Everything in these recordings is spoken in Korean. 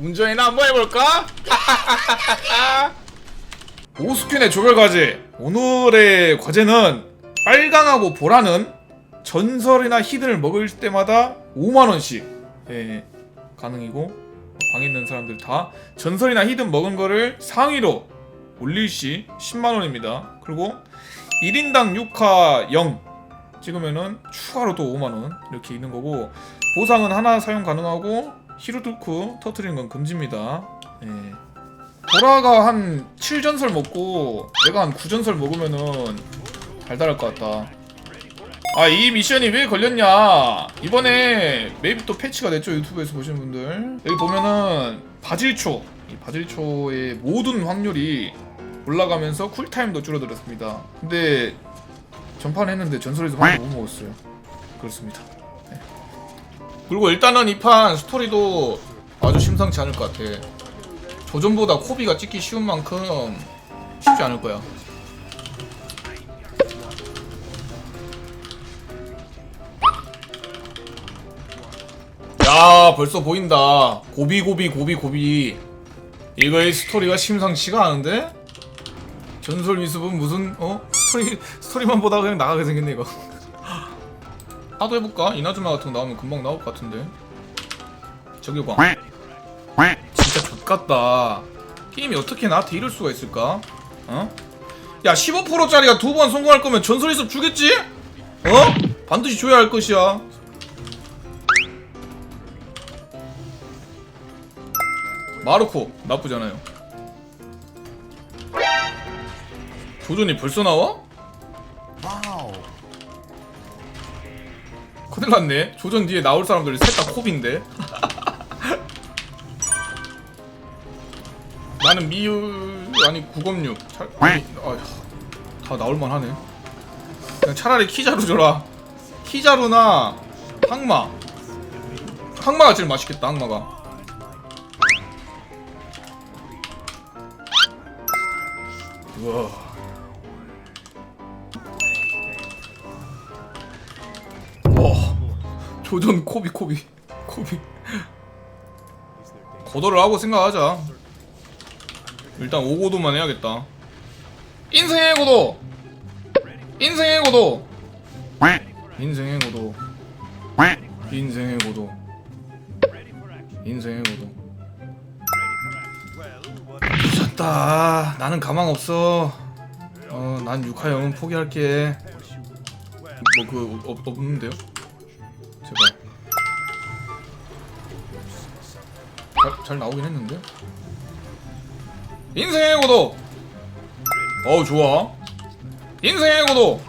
운전이나 한번 해볼까? 오스퀸의 조별 과제. 오늘의 과제는 빨강하고 보라는 전설이나 히든을 먹을 때마다 5만원씩. 예, 가능이고 방에 있는 사람들 다 전설이나 히든 먹은 거를 상위로 올릴 시 10만원입니다. 그리고 1인당 6화 0 찍으면은 추가로 또 5만원 이렇게 있는 거고 보상은 하나 사용 가능하고 히루두쿠 터트리는 건 금지입니다. 예. 보라가 한 7전설 먹고 내가 한 9전설 먹으면은 달달할 것 같다. 아 이 미션이 왜 걸렸냐? 이번에 맵이 또 패치가 됐죠 유튜브에서 보시는 분들. 여기 보면은 바질초. 이 바질초의 모든 확률이 올라가면서 쿨타임도 줄어들었습니다. 근데 전판 했는데 전설에서 많이 못 먹었어요. 그렇습니다. 네. 그리고 일단은 이 판 스토리도 아주 심상치 않을 것 같아. 조전보다 코비가 찍기 쉬운 만큼 쉽지 않을 거야. 야 벌써 보인다. 고비 고비 고비 고비. 이거의 스토리가 심상치가 않은데? 전설 미습은 무슨 어? 스토리 스토리만 보다가 그냥 나가게 생겼네 이거 하도 해볼까? 이나즈마 같은 거 나오면 금방 나올 것 같은데 저기 봐 진짜 족같다 게임이 어떻게 나한테 이럴 수가 있을까? 어? 야 15%짜리가 두 번 성공할 거면 전설 이습 주겠지? 어? 반드시 줘야 할 것이야 마르코 나쁘잖아요 조전이 벌써 나와? 큰일 났네. 조전 뒤에 나올 사람들 셋다 콥인데. 나는 미유 아니 구검육. 차, 아니, 아휴, 다 나올만 하네. 그냥 차라리 키자루 줘라. 키자루나 항마. 항마가 제일 맛있겠다 항마가. 우와 와 조전 코비 코비 코비. 거더를 하고 생각하자. 일단 5고도만 해야겠다. 인생의 고도! 인생의 고도! 인생의 고도. 인생의 고도. 인생의 고도. 미쳤다. 나는 가망 없어. 어난 6화 영은 포기할게. 뭐 그 없는데요? 잘, 잘 나오긴 했는데. 인생의 고도! 어우 좋아. 인생의 고도!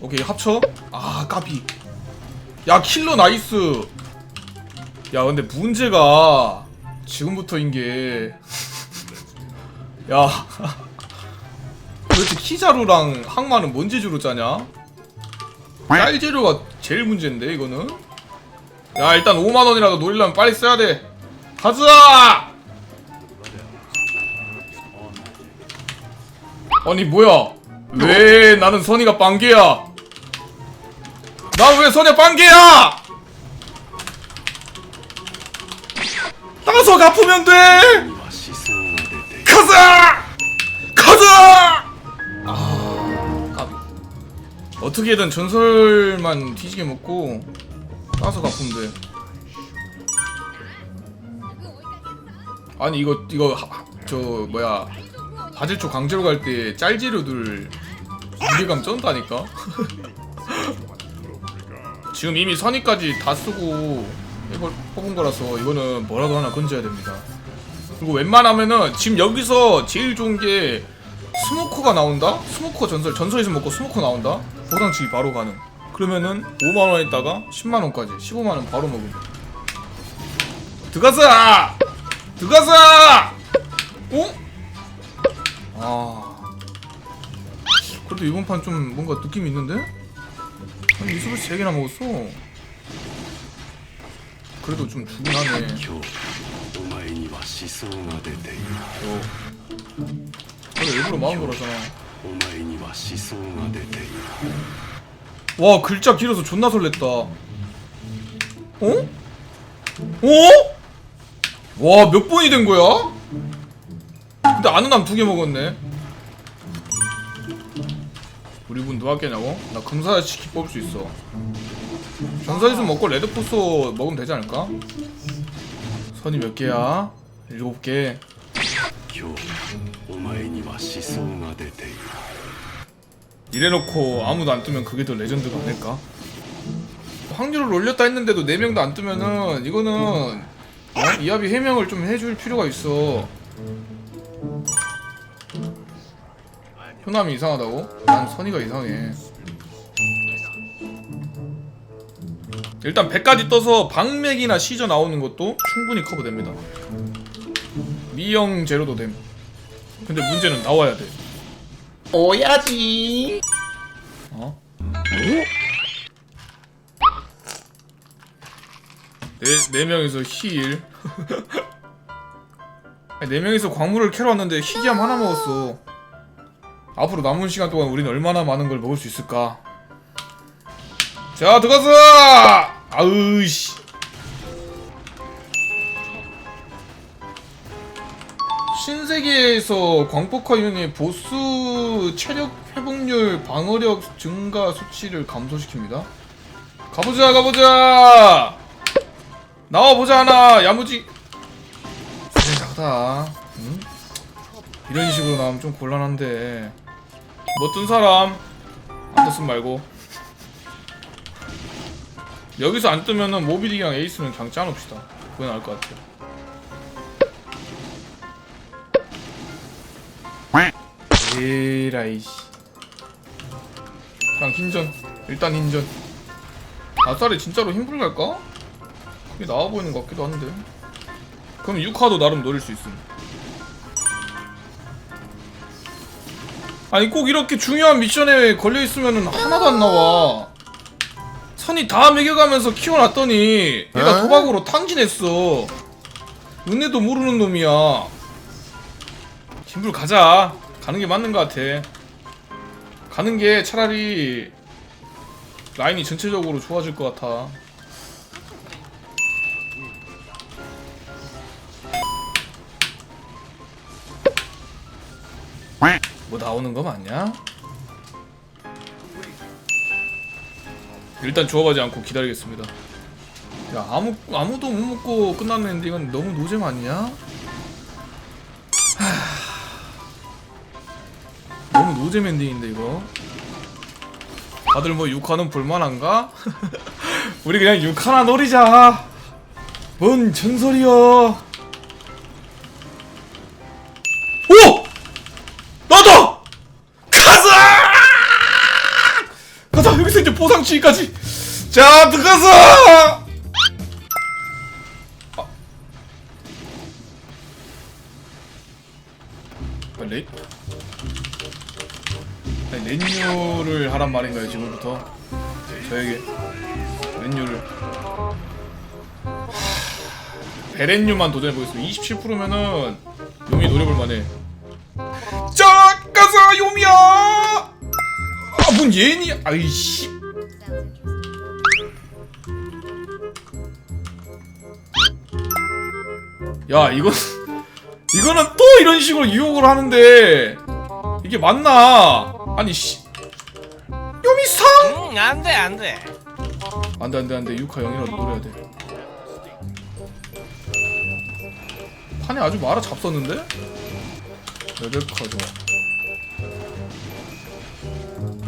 오케이 합쳐. 아 까비. 야 킬러 나이스. 야 근데 문제가 지금부터인 게. 야, 도대체 키자루랑 항마는 뭔 재주로 짜냐? 짤 재료가 제일 문제인데 이거는. 야 일단 5만 원이라도 노리려면 빨리 써야 돼. 가자. 아니 뭐야? 왜 나는 선이가 빵개야? 나 왜 선이 빵개야? 따서 갚으면 돼. 가자! 가자! 아. 어떻게든 전설만 뒤지게 먹고 따서 돼. 아니 이거 이거 하- 하- 저 뭐야 바질초 강제로 갈 때 짤재료들 무게감 쩐다니까. 지금 이미 선의까지 다 쓰고 해볼 해본 거라서 이거는 뭐라도 하나 건져야 됩니다. 그리고 웬만하면은 지금 여기서 제일 좋은 게 스모커가 나온다? 스모커 전설 전설에서 먹고 스모커 나온다? 보상치기 바로 가능 그러면은 5만원에다가 10만원까지 15만원 바로 먹으면 드가사! 드가사! 어? 아 그래도 이번 판 좀 뭔가 느낌이 있는데? 아니 이수부 3개나 먹었어 그래도 좀 죽긴 하네 어. 내가 일부러 마음 걸었잖아 와 글자 길어서 존나 설렜다 어? 어? 와, 몇 번이 된 거야? 근데 아는 남두개 먹었네. 우리 분 누가 깼냐고? 나 금사치키 뽑을 수 있어. 전사지수 먹고 레드포스 먹으면 되지 않을까? 선이 몇 개야? 일곱 개. 이래놓고 아무도 안 뜨면 그게 더 레전드가 아닐까? 확률을 올렸다 했는데도 4명도 안 뜨면은 이거는 어? 이합이 해명을 좀 해줄 필요가 있어 효남이 이상하다고? 난 선이가 이상해 일단 100까지 떠서 방맥이나 시저 나오는 것도 충분히 커버됩니다 미영 제로도 됨 근데 문제는 나와야 돼 오야지. 어? 네, 네 명이서 힐. 아니, 네 명이서 광물을 캐러 왔는데 희귀함 하나 먹었어. 앞으로 남은 시간 동안 우리는 얼마나 많은 걸 먹을 수 있을까? 자, 들어가서! 아으씨. 신세계에서 광폭화 유닛 보스 체력 회복률 방어력 증가 수치를 감소시킵니다. 가보자 가보자! 나와보자 하나! 야무지! 세상하다. 응? 이런 식으로 나오면 좀 곤란한데. 뭐뜬 사람! 안 떴으면 말고. 여기서 안 뜨면은 모빌이랑 에이스는 그냥 짜놓읍시다. 그게 나을 것 같아요 에라이씨. 그냥 흰전 일단 흰전. 아싸리 진짜로 힘불 갈까? 그게 나와 보이는 것 같기도 한데. 그럼 6화도 나름 노릴 수 있음. 아니 꼭 이렇게 중요한 미션에 걸려있으면 하나도 안 나와. 선이 다 매겨가면서 키워놨더니 얘가 도박으로 탕진했어. 은혜도 모르는 놈이야. 힘불 가자 가는 게 맞는 것 같아 가는 게 차라리 라인이 전체적으로 좋아질 것 같아 뭐 나오는 거 맞냐? 일단 주워가지 않고 기다리겠습니다 야 아무, 아무도 못 먹고 끝나는 엔딩은 너무 노잼 아니냐? 너무 노잼 엔딩인데 이거 다들 뭐 6화는 볼만한가? 우리 그냥 6화나 노리자 뭔 전설이야 오! 나다! 가자! 가자 여기서 이제 보상치기까지 자 들어가서 아. 아, 레... 아니, 렌유를 하란 말인가요 지금부터? 저에게 렌유를. 베렌유만 도전해보겠습니다. 27%면은 용이 노려볼 만해. 자 가서 요미야! 아뭔 얘니 아이씨. 야 이건 이거는 또 이런 식으로 유혹을 하는데 이게 맞나 아니 씨. 요미상 응, 안 돼, 안 돼. 안돼 안돼 안돼. 유카 영이라도 노려야 돼. 판에 아주 말아 잡섰는데? 레베카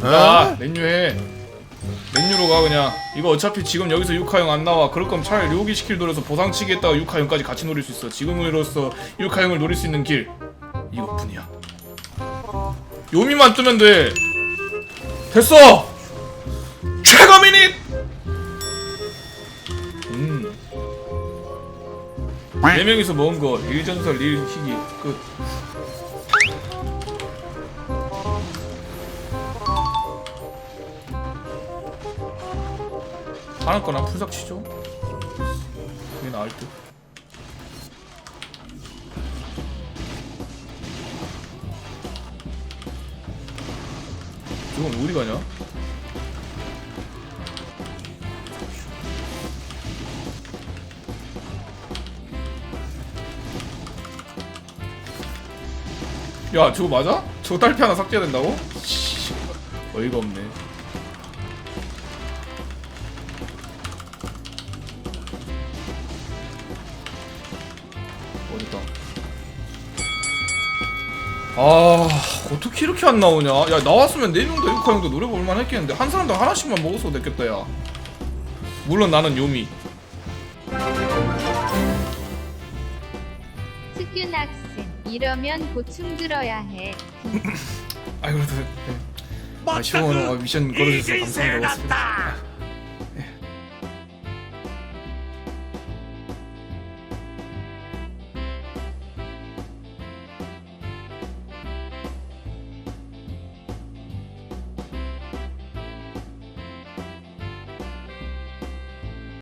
좋아 야 렌유해. 렌유로 가 그냥. 이거 어차피 지금 여기서 유카형 안 나와. 그럴 거면 차라리 료기 시킬 노려서 보상치기 했다가 유카형까지 같이 노릴 수 있어. 지금으로서 유카형을 노릴 수 있는 길. 이것뿐이야 요미만 뜨면 돼 됐어 최고 미닛 음. 네 명이서 먹은 거 일전설 일희기 끝. 하나 거나 풀삭 치죠. 그게 나을 듯. 그건 어디 가냐? 야 저거 맞아? 저거 딸피 하나 삭제된다고? 어이가 없네 아 어떻게 이렇게 안 나오냐? 야 나왔으면 4명도 유카 형도 노래 볼만 했겠는데. 한 사람당 하나씩만 먹었어도 됐겠다 야. 물론 나는 요미. 스균 학생 이러면 보충 들어야 해. 아이 그래도 네. 아 시원 어, 미션 걸어주셔서 감사합니다. 고맙습니다